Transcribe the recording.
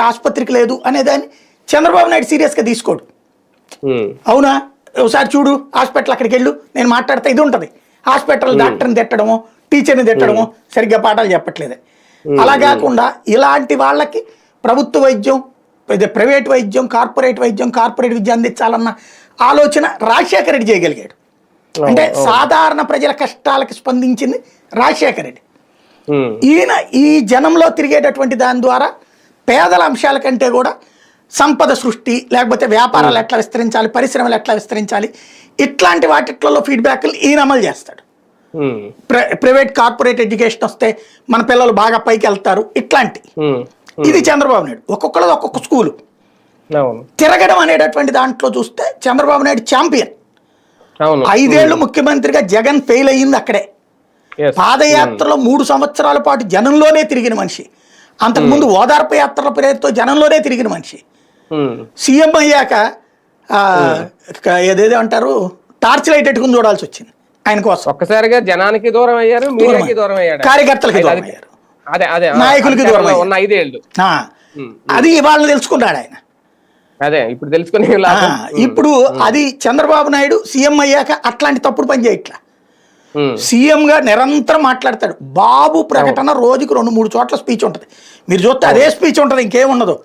లేకపోతే ఆసుపత్రికి లేదు అనేదాన్ని చంద్రబాబు నాయుడు సీరియస్గా తీసుకోడు. అవునా? ఒకసారి చూడు హాస్పిటల్ అక్కడికి వెళ్ళు నేను మాట్లాడితే ఇది ఉంటుంది. హాస్పిటల్ డాక్టర్ని తిట్టడము టీచర్ని తిట్టడము సరిగ్గా పాఠాలు చెప్పట్లేదు. అలా కాకుండా ఇలాంటి వాళ్ళకి ప్రభుత్వ వైద్యం ప్రైవేట్ వైద్యం కార్పొరేట్ వైద్యం కార్పొరేట్ విద్య అందించాలన్న ఆలోచన రాజశేఖర రెడ్డి చేయగలిగాడు. అంటే సాధారణ ప్రజల కష్టాలకు స్పందించింది రాజశేఖర రెడ్డి. ఈయన ఈ జనంలో తిరిగేటటువంటి దాని ద్వారా పేదల అంశాల కంటే కూడా సంపద సృష్టి లేకపోతే వ్యాపారాలు ఎట్లా విస్తరించాలి పరిశ్రమలు ఎట్లా విస్తరించాలి ఇట్లాంటి వాటిట్లలో ఫీడ్బ్యాక్లు ఈయన అమలు చేస్తాడు. ప్రైవేట్ కార్పొరేట్ ఎడ్యుకేషన్ వస్తే మన పిల్లలు బాగా పైకి వెళ్తారు ఇట్లాంటి. ఉమ్, ఇది చంద్రబాబు నాయుడు ఒక్కొక్కరు ఒక్కొక్క స్కూలు. తిరగడం అనేటటువంటి దాంట్లో చూస్తే చంద్రబాబు నాయుడు ఛాంపియన్ ఐదేళ్ళు ముఖ్యమంత్రిగా జగన్ ఫెయిల్ అయ్యింది అక్కడే. పాదయాత్రలో మూడు సంవత్సరాల పాటు జనంలోనే తిరిగిన మనిషి. అంతకుముందు ఓదార్పు యాత్రల పేరుతో జనంలోనే తిరిగిన మనిషి. సీఎం అయ్యాక ఏదేదో అంటారు టార్చ్ లైట్ పెట్టుకుని చూడాల్సి వచ్చింది ఆయన కోసం. ఒక్కసారిగా జనానికి దూరం అయ్యారు మీడియాకి దూరం అయ్యాడు. కార్యకర్తలకి దూరం అయ్యారు. అదే అదే ఆ, నాయకులకి దూరం అయ్యారు. ఉన్న ఐదేళ్ళు. అది వాళ్ళని తెలుసుకున్నాడు ఆయన. అదే ఇప్పుడు తెలుసుకుని. ఇప్పుడు అది చంద్రబాబు నాయుడు సీఎం అయ్యాక అట్లాంటి తప్పుడు పని చేయట్లా. సీఎం గా నిరంతరం మాట్లాడతాడు. బాబు ప్రకటన రోజుకు రెండు మూడు చోట్ల స్పీచ్ ఉంటుంది. మీరు చూస్తే అదే స్పీచ్ ఉంటుంది ఇంకేం ఉండదు.